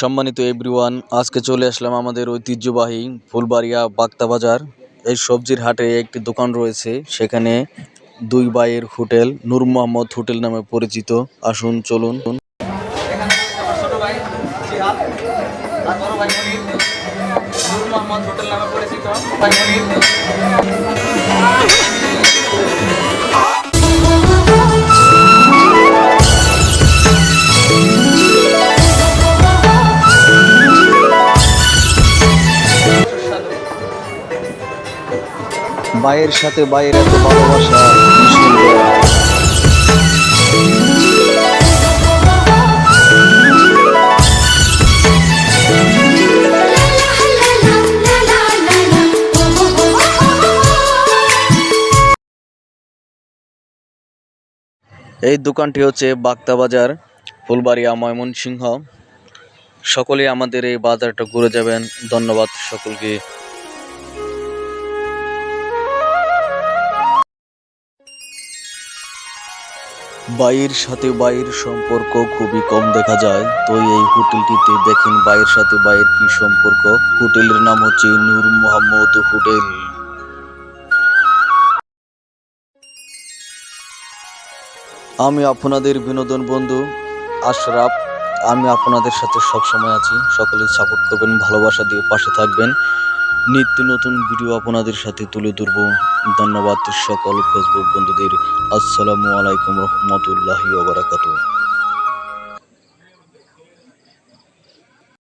সম্মানিত এভরিওয়ান আজকে চলে আসলাম আমাদের ঐতিহ্যবাহী ফুলবাড়িয়া বাক্তা বাজার। এই সবজির হাটে একটি দোকান রয়েছে, সেখানে দুই বাইয়ের হোটেল, নূর মোহাম্মদ হোটেল নামে পরিচিত। আসুন, চলুন। হোটেল নামে পরিচিত। বাইয়ের সাথে বাইয়ের এত ভালোবাসা এই দোকানটি হচ্ছে বাক্তা বাজার, ফুলবাড়িয়া ময়মনসিংহ। সকলে আমাদের এই বাজারটা ঘুরে যাবেন। ধন্যবাদ সকলকে। বাইয়ের সাথে বাইয়ের সম্পর্ক খুবই কম দেখা যায়। তো এই হোটেলটিতে দেখেন বাইয়ের সাথে বাইয়ের কি সম্পর্ক। হোটেলের নাম হচ্ছে নূর মোহাম্মদ হোটেল। আমি আপনাদের বিনোদন বন্ধু আশরাফ। আমি আপনাদের সাথে সবসময় আছি। সকলে সাপোর্ট করবেন, ভালোবাসা দিয়ে পাশে থাকবেন। নিত্য নতুন ভিডিও আপনাদের সাথে তুলে ধরব। ধন্যবাদ সকল ফেসবুক বন্ধুদের। আসসালামু আলাইকুম রহমতুল্লাহি ওবরাকাতুহ